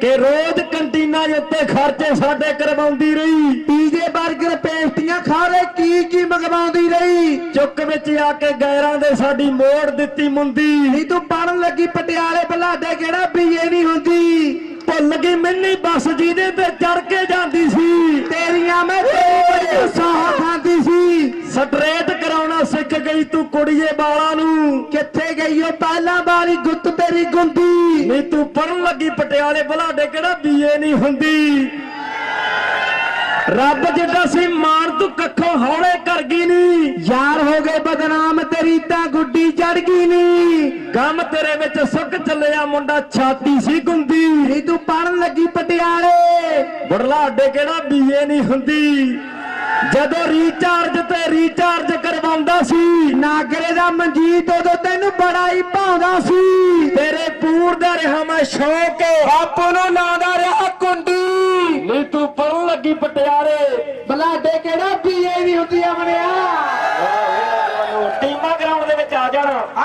ਕਿ ਰੋਜ਼ ਕੰਟੀਨਾਂ ਉੱਤੇ ਖਰਚੇ ਸਾਡੇ ਕਰਵਾਉਂਦੀ ਰਹੀ। ਪੀਜੇ 버ਗਰ ਪੇਸਟੀਆਂ ਖਾ ਰਹੇ, ਕੀ ਕੀ ਮੰਗਵਾਉਂਦੀ ਰਹੀ। ਚੁੱਕ ਵਿੱਚ ਆ ਕੇ ਗੈਰਾਂ ਦੇ ਸਾਡੀ ਮੋੜ ਦਿੱਤੀ ਮੁੰਦੀ। ਨਹੀਂ ਤੂੰ ਪੜਨ ਲੱਗੀ, ਪਟਿਆਲੇ ਬਲਾਡੇ ਕਿਹੜਾ ਬੀਏ ਨਹੀਂ ਹੁੰਦੀ। ਭੁੱਲ ਗਈ ਮਿੰਨੀ ਬੱਸ ਜਿਹਦੇ ਤੇ ਚੜ ਕੇ ਜਾਂਦੀ ਗਈ ਤੂੰ ਕੁੜੀਏ ਬਾਲਾਂ ਨੂੰ। ਕਿੱਥੇ ਗਈ ਉਹ ਪਹਿਲਾਂ ਵਾਲੀ ਗੁੱਤ ਤੇਰੀ ਗੁੰਦੀ? ਨਹੀਂ ਤੂੰ ਪੜਨ ਲੱਗੀ ਪਟਿਆਲੇ ਬਲਾਡੇ ਕਿਹੜਾ ਬੀਏ ਨਹੀਂ ਹੁੰਦੀ। ਰੱਬ ਜਿੱਡਾ ਸੀ ਮਾਰ ਤੂੰ ਕੱਖੋਂ ਹੌਲੇ ਕਰ ਗਈ ਨੀ। ਯਾਰ ਹੋ ਗਏ ਬਦਨਾਮ, ਤੇਰੀ ਤਾਂ ਗੁੱਡੀ ਚੜ ਗਈ ਨੀ। ਗਮ ਤੇਰੇ ਵਿੱਚ ਸੁੱਕ ਚੱਲਿਆ, ਮੁੰਡਾ ਛਾਤੀ ਸੀ ਗੁੰਦੀ। ਨੀ ਤੂੰ ਪੜਨ ਲੱਗੀ ਪਟਿਆਲੇ। ਬੜਲਾਡੇ ਕਿਹੜਾ ਬੀਏ ਨਹੀਂ ਹੁੰਦੀ। ਜਦੋਂ ਰੀਚਾਰਜ ਨਾਗਰੇ ਦਾ ਮਨਜੀਤ ਉਦੋਂ ਤੈਨੂੰ ਬੜਾ ਹੀ ਭਾਉਂਦਾ ਸੀ ਤੇਰੇ ਪੂਰ ਦਾ ਰਿਹਾ ਮੈਂ ਸ਼ੌਕ ਬਾਪੂ ਨੂੰ ਲਾਉਂਦਾ ਰਿਹਾ ਕੁੰਡੀ ਨਹੀਂ ਤੂੰ ਪੜਨ ਲੱਗੀ ਪਟਿਆਲੇ ਬਲਾਡੇ ਕਿਹੜਾ ਬੀਏ ਨਹੀਂ ਹੁੰਦੀ ਅਮਨਿਆ ਟੀਮਾਂ ਗਰਾਊਂਡ ਦੇ ਵਿੱਚ ਆ ਜਾਣ